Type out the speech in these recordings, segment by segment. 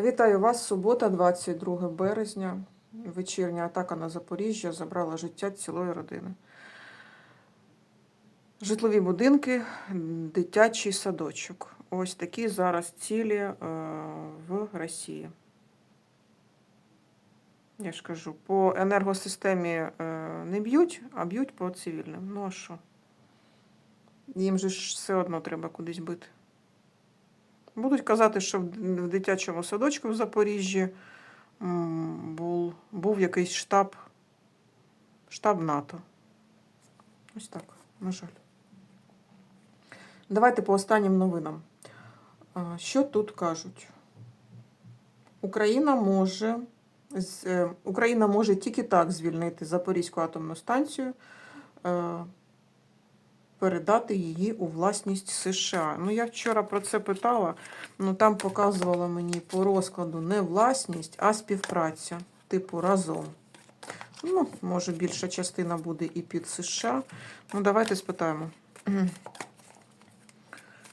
Вітаю вас. Субота, 22 березня. Вечірня атака на Запоріжжя забрала життя цілої родини. Житлові будинки, дитячий садочок. Ось такі зараз цілі е, в Росії. Я ж кажу, по енергосистемі е, не б'ють, а б'ють по цивільним. Ну а що? Їм же ж все одно треба кудись бити. Будуть казати, що в дитячому садочку в Запоріжжі був, був якийсь штаб, штаб НАТО. Ось так, на жаль. Давайте по останнім новинам. Що тут кажуть? Україна може, е, Україна може тільки так звільнити Запорізьку атомну станцію, е, передати її у власність США. Ну, я вчора про це питала. Ну там показувало мені по розкладу не власність, а співпраця, типу разом. Ну, може, більша частина буде і під США. Ну, давайте спитаємо.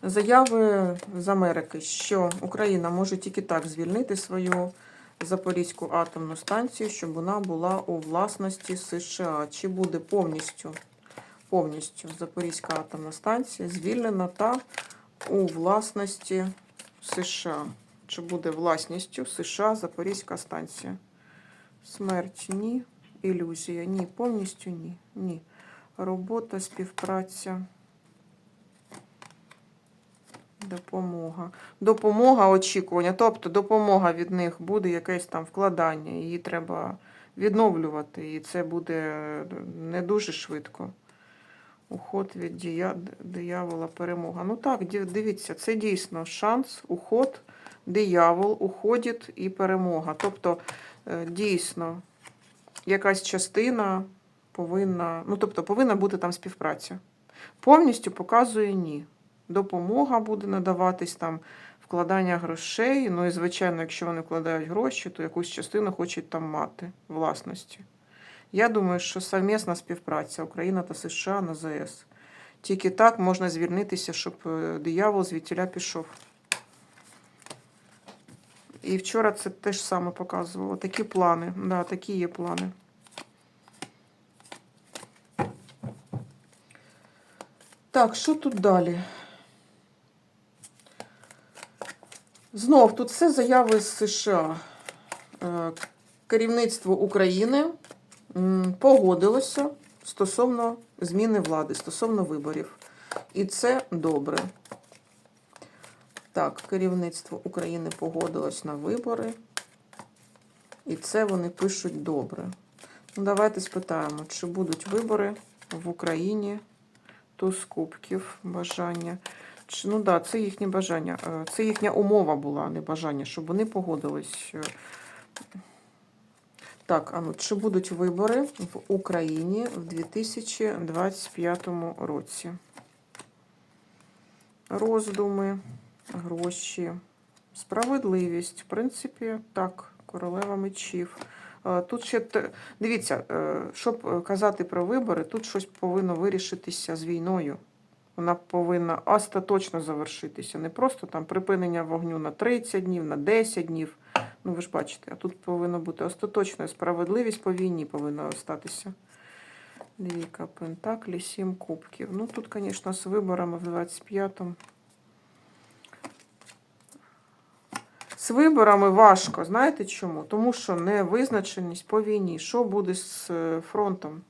Заяви з Америки, що Україна може тільки так звільнити свою Запорізьку атомну станцію, щоб вона була у власності США. Чи буде повністю, повністю Запорізька атомна станція звільнена та у власності США. Чи буде власністю США Запорізька станція? Смерть ні. Ілюзія. Ні. Повністю ні. Ні. Робота, співпраця. Допомога. Допомога очікування. Тобто допомога від них буде якесь там вкладання. Її треба відновлювати. І це буде не дуже швидко. Уход від диявола, перемога. Ну так, дивіться, це дійсно шанс, уход, диявол, уходить і перемога. Тобто, е, дійсно, якась частина повинна, ну тобто, повинна бути там співпраця. Повністю показує ні. Допомога буде надаватись там вкладання грошей. Ну і, звичайно, якщо вони вкладають гроші, то якусь частину хочуть там мати власності. Я думаю, що совмісна співпраця Україна та США на ЗС. Тільки так можна звільнитися, щоб е, диявол звідтіля пішов. І вчора це теж саме показувало. Такі плани. Да, такі є плани. Так, що тут далі? Знов тут все заяви з США. Е, Керівництво України погодилося стосовно зміни влади, стосовно виборів. І це добре. Так, керівництво України погодилось на вибори. І це вони пишуть добре. Ну, давайте спитаємо, чи будуть вибори в Україні туз кубків, бажання. Чи, ну да, це їхнє бажання. Е, Це їхня умова була, не бажання, щоб вони погодились. Так, а ну, чи будуть вибори в Україні в 2025 році? Роздуми, гроші, справедливість. В принципі, так, королева мечів. Е, Тут ще дивіться, е, щоб казати про вибори, тут щось повинно вирішитися з війною. Вона повинна остаточно завершитися. Не просто там припинення вогню на 30 днів, на 10 днів. Ну, ви ж бачите, а тут повинно бути остаточна справедливість по війні повинна статися. Двійка Пентаклі, сім кубків. Ну, тут, звісно, з виборами в 25-му. З виборами важко. Знаєте чому? Тому що невизначеність по війні. Що буде з е, фронтом?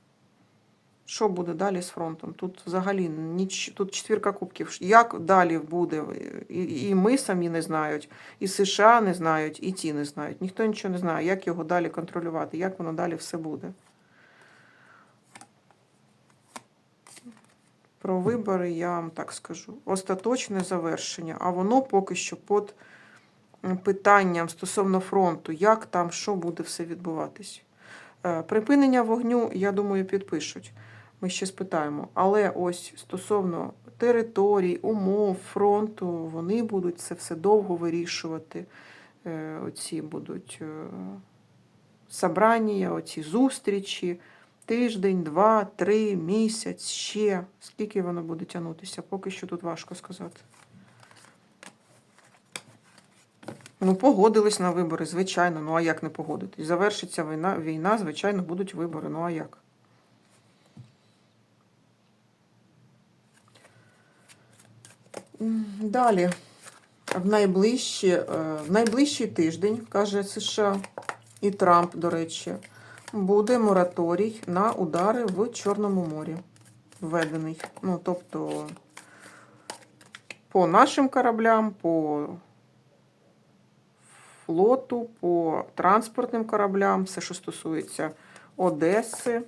Що буде далі з фронтом? Тут взагалі ніч, тут четвірка кубків. Як далі буде? І, і ми самі не знають, і США не знають, і ті не знають. Ніхто нічого не знає, як його далі контролювати, як воно далі все буде. Про вибори я вам так скажу. Остаточне завершення, а воно поки що під питанням стосовно фронту, як там, що буде все відбуватись. Е, Припинення вогню, я думаю, підпишуть. Ми ще спитаємо. Але ось стосовно територій, умов, фронту, вони будуть це все довго вирішувати. Е, Оці будуть е, собрання, оці зустрічі. Тиждень, два, три, місяць, ще. Скільки воно буде тягнутися? Поки що тут важко сказати. Ну, погодились на вибори, звичайно. Ну а як не погодитись? Завершиться війна, війна, звичайно, будуть вибори. Ну а як? Далі. В найближчі, е, в найближчий тиждень, каже США, і Трамп, до речі, буде мораторій на удари в Чорному морі. Введений. Ну, тобто по нашим кораблям, по флоту, по транспортним кораблям, все, що стосується Одеси,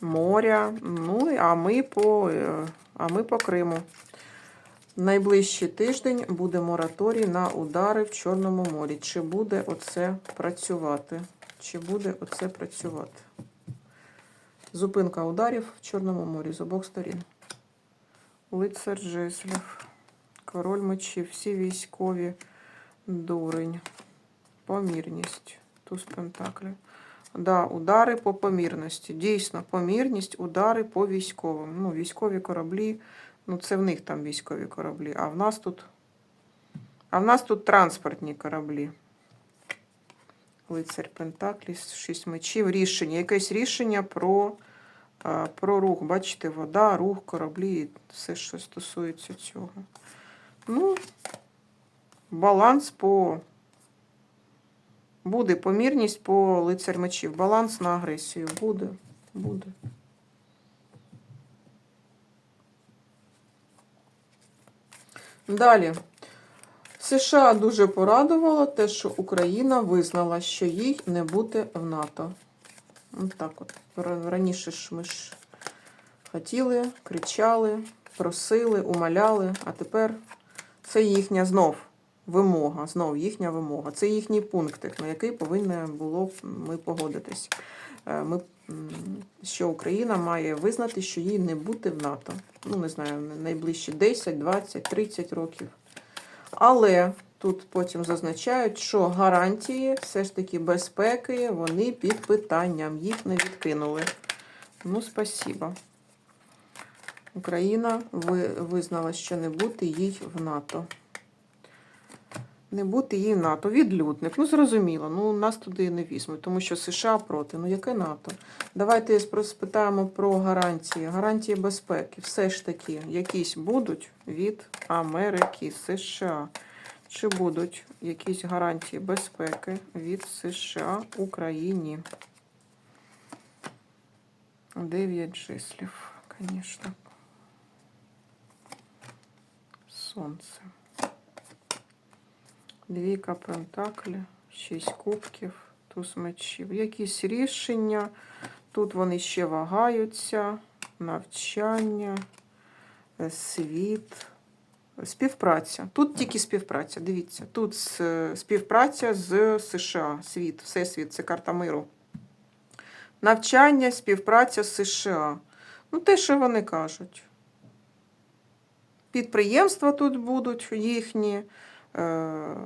моря. Ну, а ми по, е, а ми по Криму. Найближчий тиждень буде мораторій на удари в Чорному морі. Чи буде оце працювати? Чи буде оце працювати? Зупинка ударів в Чорному морі з обох сторін. Лицар жезлів, король мечів, всі військові, дурень, помірність, туз пентаклів. Да, удари по помірності. Дійсно, помірність, удари по військовим. Ну, військові кораблі, ну це в них там військові кораблі, а в нас тут. А в нас тут транспортні кораблі. Лицар Пентаклі, шість мечів, рішення. Якесь рішення про, про рух. Бачите, вода, рух, кораблі, все, що стосується цього. Ну, баланс по. Буде помірність по лицар мечів. Баланс на агресію. Буде. Буде. Далі. США дуже порадувало те, що Україна визнала, що їй не бути в НАТО. Так от. Раніше ж ми ж хотіли, кричали, просили, умоляли, а тепер це їхня знов вимога, знов їхня вимога. Це їхній пунктик, на який повинні було б ми погодитись. Е, Ми, що Україна має визнати, що їй не бути в НАТО. Ну, не знаю, найближчі 10, 20, 30 років. Але тут потім зазначають, що гарантії все ж таки безпеки, вони під питанням, їх не відкинули. Ну, спасіба. Україна визнала, що не бути їй в НАТО. Не бути їй НАТО. Відлюдник. Ну, зрозуміло, ну нас туди не візьмуть, тому що США проти. Ну, яке НАТО? Давайте спитаємо про гарантії. Гарантії безпеки. Все ж таки, якісь будуть від Америки, США. Чи будуть якісь гарантії безпеки від США Україні? Дев'ять числів, звісно. Сонце. Двійка пентаклі, шість кубків, туз мечів. Якісь рішення. Тут вони ще вагаються, навчання, е, світ, співпраця. Тут тільки співпраця. Дивіться, тут співпраця з США, світ, всесвіт, це карта миру. Навчання, співпраця з США. Ну, те, що вони кажуть. Підприємства тут будуть їхні. Е,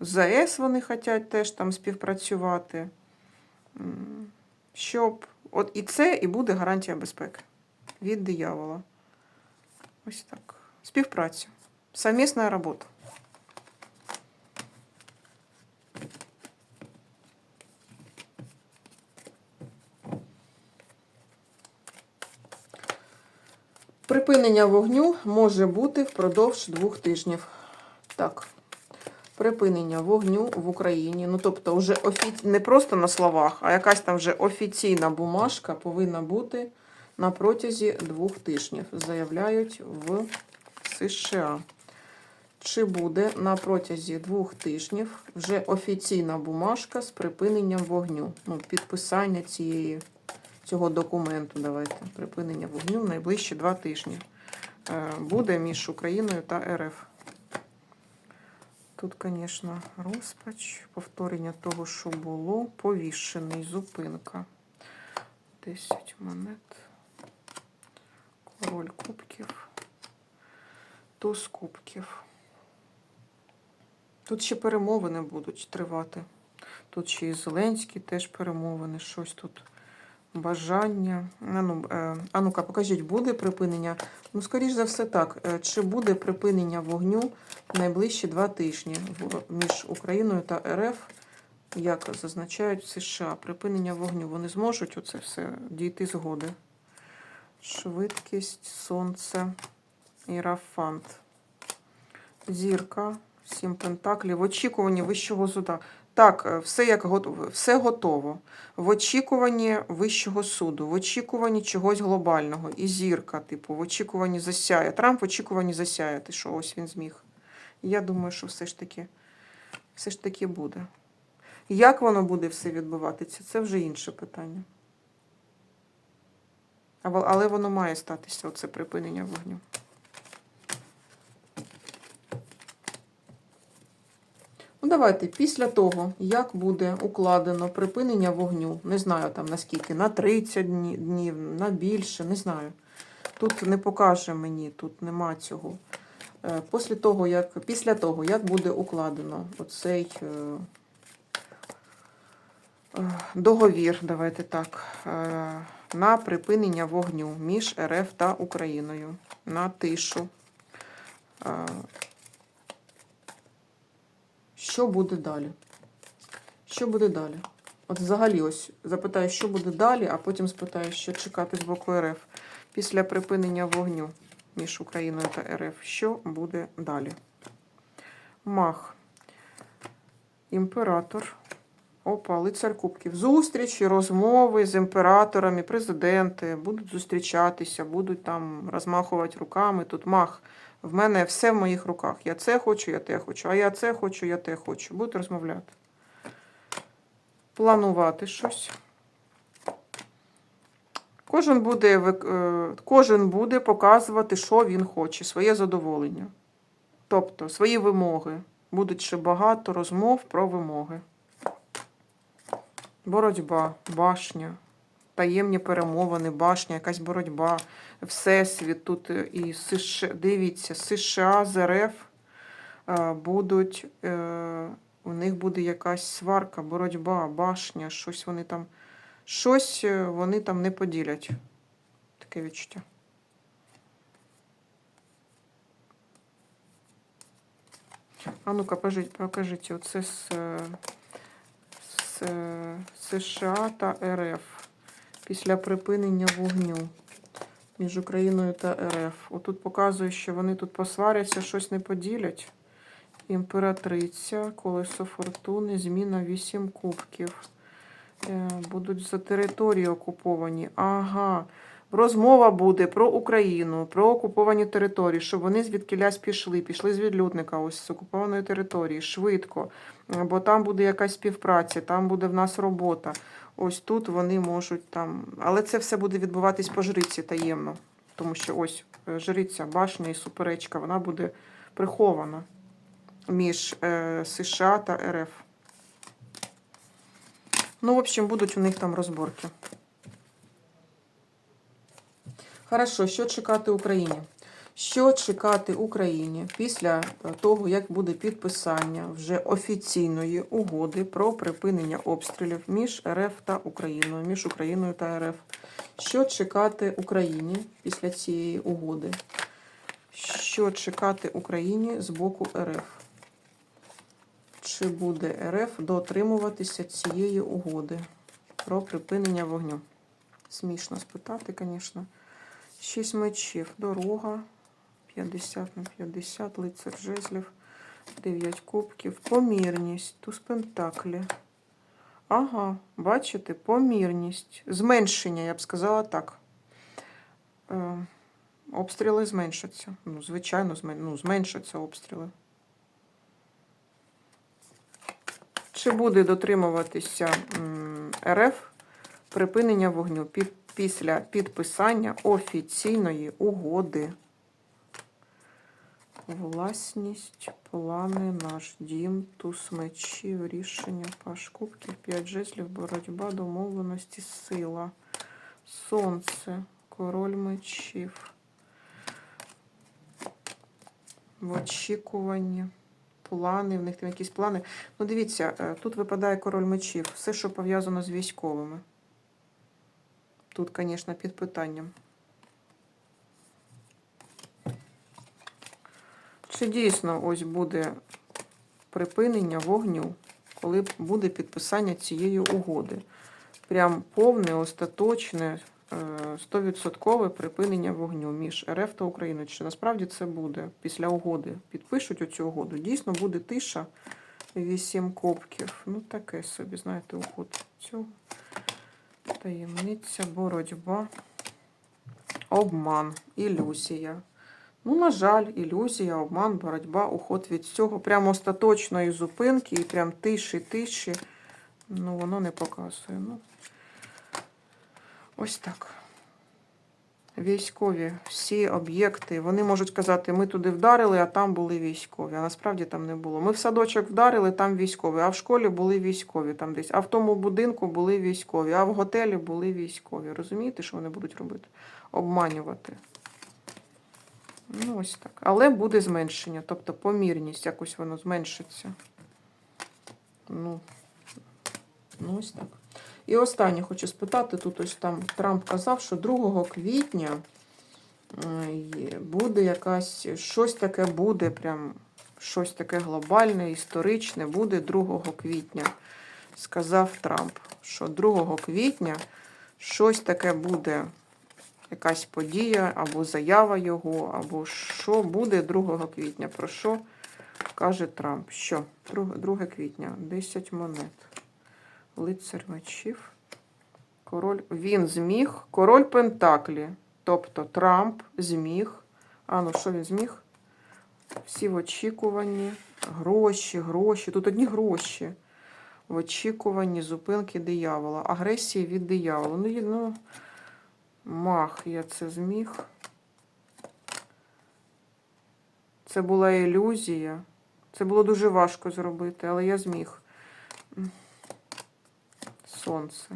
з ЗАЕС вони хочуть теж там співпрацювати. Щоб от і це і буде гарантія безпеки від диявола. Ось так. Співпраця. Совмісна робота. Припинення вогню може бути впродовж двох тижнів. Так. Припинення вогню в Україні. Ну, тобто, вже офі... не просто на словах, а якась там вже офіційна бумажка повинна бути на протязі двох тижнів, заявляють в США. Чи буде на протязі двох тижнів вже офіційна бумажка з припиненням вогню? Ну, підписання цієї, цього документу. Давайте. Припинення вогню в найближчі два тижні. Е, Буде між Україною та РФ. Тут, звісно, розпач, повторення того, що було, повішений, зупинка. 10 монет. Король кубків. Туз кубків. Тут ще перемовини будуть тривати. Тут ще і Зеленський теж перемовини, щось тут бажання. Ну, е, а ну-ка, покажіть, буде припинення? Ну, скоріш за все, так. Е, Чи буде припинення вогню в найближчі два тижні між Україною та РФ? Як зазначають США, припинення вогню. Вони зможуть оце все дійти згоди. Швидкість, сонце, ірафант. Зірка, сім пентаклів. В очікуванні вищого суда. Так, е, все як готово, все готово. В очікуванні вищого суду, в очікуванні чогось глобального. І зірка, типу, в очікуванні засяє. Трамп в очікуванні засяє. Ти що, ось він зміг. Я думаю, що все ж таки, все ж таки буде. Як воно буде все відбуватися, це вже інше питання. Але воно має статися, оце припинення вогню. Ну, давайте після того, як буде укладено припинення вогню, не знаю там наскільки, на 30 днів, на більше, не знаю. Тут не покаже мені, тут нема цього. Е, Після того, як, після того, як буде укладено оцей е, е, договір, давайте так, на припинення вогню між РФ та Україною, на тишу. Що буде далі? Що буде далі? От взагалі, ось запитаю, що буде далі, а потім спитаю, що чекати з боку РФ після припинення вогню між Україною та РФ. Що буде далі? Мах. Імператор. Опа, лицар кубків. Зустрічі, розмови з імператорами, президенти будуть зустрічатися, будуть там розмахувати руками. Тут мах. В мене все в моїх руках. Я це хочу, я те хочу, а я це хочу, я те хочу. Будуть розмовляти. Планувати щось. Кожен буде, е, кожен буде показувати, що він хоче, своє задоволення. Тобто свої вимоги. Будуть ще багато розмов про вимоги. Боротьба, башня, таємні перемовини, башня, якась боротьба, Всесвіт. Тут е, і США, дивіться, США з РФ е, будуть, е, у них буде якась сварка, боротьба, башня, щось вони там, щось вони там не поділять. Таке відчуття. А ну-ка, покажіть, оце з, з США та РФ після припинення вогню між Україною та РФ. Отут показує, що вони тут посваряться, щось не поділять. Імператриця, колесо фортуни, зміна 8 кубків. Е, Будуть за території окуповані. Ага. Розмова буде про Україну, про окуповані території, щоб вони звідкилясь пішли, пішли з відлюдника, ось з окупованої території, швидко. Бо там буде якась співпраця, там буде в нас робота. Ось тут вони можуть там. Але це все буде відбуватись по жриці таємно. Тому що ось е, жриця, башня і суперечка, вона буде прихована між е, США та РФ. Ну, в общем, будуть у них там розборки. Хорошо, що чекати Україні? Що чекати Україні після е, того, як буде підписання вже офіційної угоди про припинення обстрілів між РФ та Україною, між Україною та РФ? Що чекати Україні після цієї угоди? Що чекати Україні з боку РФ? Чи буде РФ дотримуватися цієї угоди про припинення вогню? Смішно спитати, звісно. Шість мечів, дорога, 50 на 50, лицар жезлів, 9 кубків, помірність, туз пентаклі. Ага, бачите, помірність. Зменшення, я б сказала так. Е, обстріли зменшаться. Ну, звичайно, змен- ну, зменшаться обстріли. Чи буде дотримуватися РФ припинення вогню після підписання офіційної угоди? Власність, плани, наш дім, туз мечів, рішення, паш кубків, п'ять жезлів, боротьба, домовленості, сила, сонце, король мечів. В очікуванні плани, в них там якісь плани. Ну, дивіться, е, тут випадає король мечів, все, що пов'язано з військовими. Тут, звісно, під питанням. Чи дійсно ось буде припинення вогню, коли буде підписання цієї угоди? Прям повне, остаточне, е, 100% припинення вогню між РФ та Україною. Чи насправді це буде після угоди? Підпишуть оцю угоду. Дійсно буде тиша, вісім копків. Ну, таке собі, знаєте, уход цього. Таємниця, боротьба, обман, ілюзія. Ну, на жаль, ілюзія, обман, боротьба, уход від цього. Прямо остаточної зупинки і прям тиші, тиші. Ну, воно не показує. Ну, ось так. Військові, всі об'єкти, вони можуть казати, ми туди вдарили, а там були військові. А насправді там не було. Ми в садочок вдарили, там військові, а в школі були військові там десь, а в тому будинку були військові, а в готелі були військові. Розумієте, що вони будуть робити? Обманювати. Ну, ось так. Але буде зменшення, тобто помірність, якось воно зменшиться. Ну, ну ось так. І останнє хочу спитати, тут ось там Трамп казав, що 2 квітня буде якась, щось таке буде, прям щось таке глобальне, історичне буде 2 квітня. Сказав Трамп, що 2 квітня щось таке буде, якась подія, або заява його, або що буде 2 квітня. Про що каже Трамп? Що? 2 квітня, 10 монет. Лицар мечів. Король. Він зміг. Король Пентаклі. Тобто Трамп зміг. А ну що він зміг? Всі в очікуванні. Гроші, гроші. Тут одні гроші. В очікуванні зупинки диявола. Агресії від диявола. Ну, ну мах, я це зміг. Це була ілюзія. Це було дуже важко зробити, але я зміг. Сонце.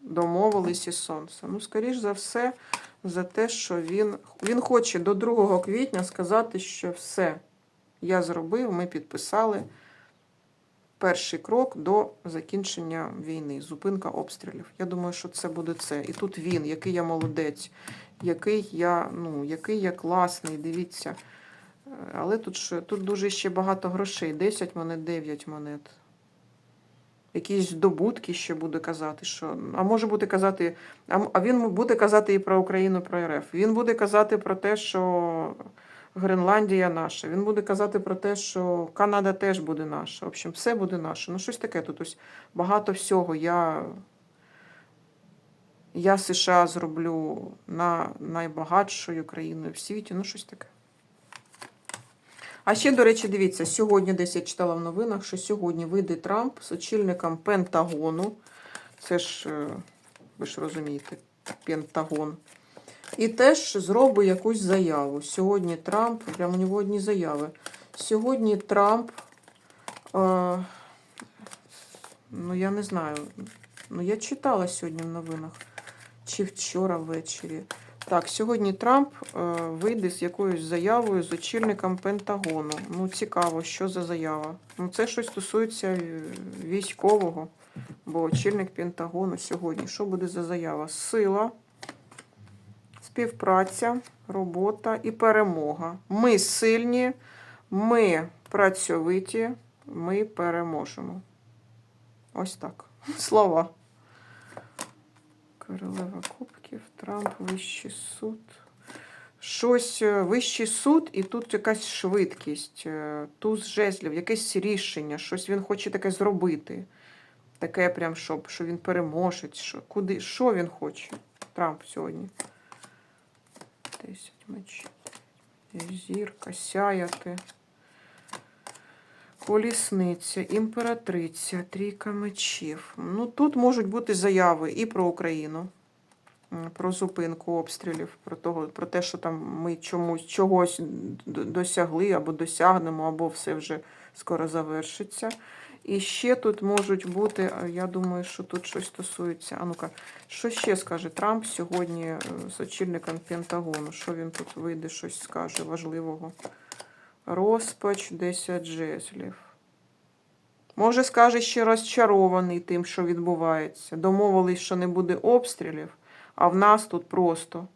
Домовились із сонце. Ну, скоріш за все, за те, що він, він хоче до 2 квітня сказати, що все, я зробив, ми підписали перший крок до закінчення війни, зупинка обстрілів. Я думаю, що це буде це. І тут він, який я молодець, який я, ну, який я класний, дивіться. Е, Але тут, тут дуже ще багато грошей. 10 монет, 9 монет якісь здобутки ще буде казати, що. А може буде казати, а він буде казати і про Україну, про РФ. Він буде казати про те, що Гренландія наша. Він буде казати про те, що Канада теж буде наша. В общем, все буде наше. Ну, щось таке тут ось багато всього. Я, я США зроблю на найбагатшою країною в світі. Ну, щось таке. А ще, до речі, дивіться, сьогодні десь я читала в новинах, що сьогодні вийде Трамп з очільником Пентагону. Це ж, е, ви ж розумієте, Пентагон. І теж зробить якусь заяву. Сьогодні Трамп, прямо у нього одні заяви. Сьогодні Трамп, е, ну я не знаю, ну я читала сьогодні в новинах, чи вчора ввечері. Так, сьогодні Трамп е, вийде з якоюсь заявою з очільником Пентагону. Ну, цікаво, що за заява. Ну, це щось стосується військового, бо очільник Пентагону сьогодні. Що буде за заява? Сила, співпраця, робота і перемога. Ми сильні, ми працьовиті, ми переможемо. Ось так. Слова. Королева Кубків, Трамп, Вищий суд. Щось е, Вищий суд, і тут якась швидкість, е, туз жезлів, якесь рішення, щось він хоче таке зробити. Таке прям, щоб, що він переможець. Що, куди, що він хоче? Трамп сьогодні. 10 мечів. Зірка, сяяти. Колісниця, імператриця, трійка мечів. Ну, тут можуть бути заяви і про Україну, про зупинку обстрілів, про, того, про те, що там ми чомусь чогось досягли або досягнемо, або все вже скоро завершиться. І ще тут можуть бути, я думаю, що тут щось стосується. А ну-ка, що ще скаже Трамп сьогодні е, з очільником Пентагону? Що він тут вийде, щось скаже важливого? Розпач 10 жезлів. Може, скаже ще розчарований тим, що відбувається. Домовились, що не буде обстрілів, А в нас тут просто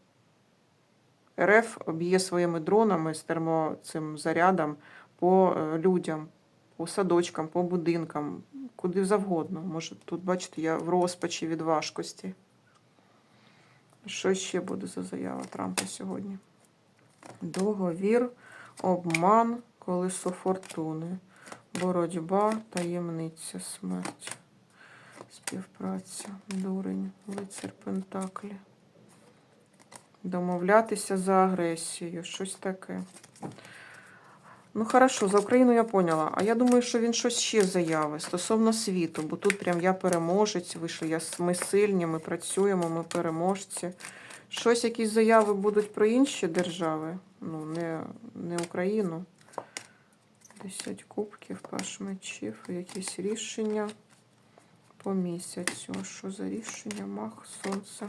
РФ б'є своїми дронами з термо цим зарядом по е, людям, по садочкам, по будинкам, куди завгодно. Може, тут, бачите, я в розпачі від важкості. Що ще буде за заява Трампа сьогодні? Договір, обман, колесо фортуни, боротьба, таємниця, смерть, співпраця, дурень, лицар Пентаклі. Домовлятися за агресію, щось таке. Ну, хорошо, за Україну я поняла. А я думаю, що він щось ще заяви стосовно світу, бо тут прям я переможець, вийшов, я, ми сильні, ми працюємо, ми переможці. Щось, якісь заяви будуть про інші держави, ну, не, не Україну. Десять кубків, паш мечів, якісь рішення по місяцю. Що за рішення? Мах, сонце.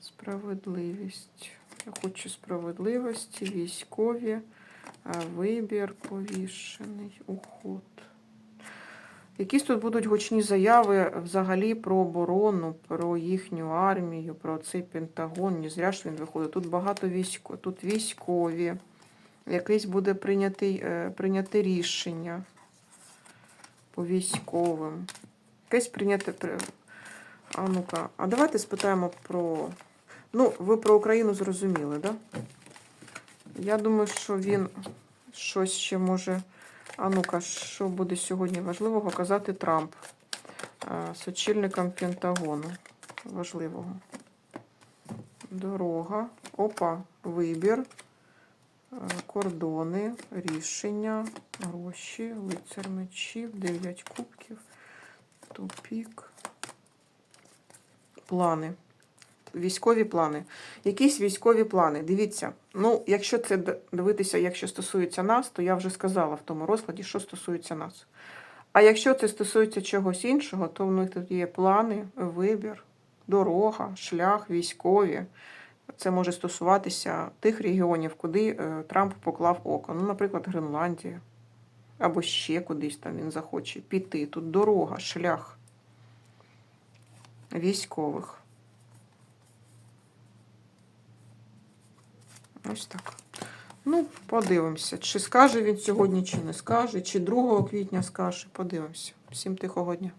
Справедливість. Я хочу справедливості, військові, вибір повішений, уход. Якісь тут будуть гучні заяви взагалі про оборону, про їхню армію, про цей Пентагон. Не зря ж він виходить. Тут багато військо, тут військові. Якесь буде прийнятий, е, рішення по військовим. Якесь прийняте. А ну-ка, а давайте спитаємо про. Ну, ви про Україну зрозуміли, так? Да? Я думаю, що він щось ще може. А ну-ка, що буде сьогодні важливого казати Трамп е, з очільником Пентагону. Важливого. Дорога. Опа, вибір, е, кордони, рішення, гроші, лицар мечів, 9 кубків, тупік, плани. Військові плани. Якісь військові плани. Дивіться, ну, якщо це дивитися, якщо стосується нас, то я вже сказала в тому розкладі, що стосується нас. А якщо це стосується чогось іншого, то в них тут є плани, вибір, дорога, шлях, військові. Це може стосуватися тих регіонів, куди е, Трамп поклав око. Ну, наприклад, Гренландія. Або ще кудись там він захоче піти. Тут дорога, шлях військових. Ось так. Ну, подивимося, чи скаже він сьогодні, чи не скаже, чи 2 квітня скаже. Подивимося. Всім тихого дня.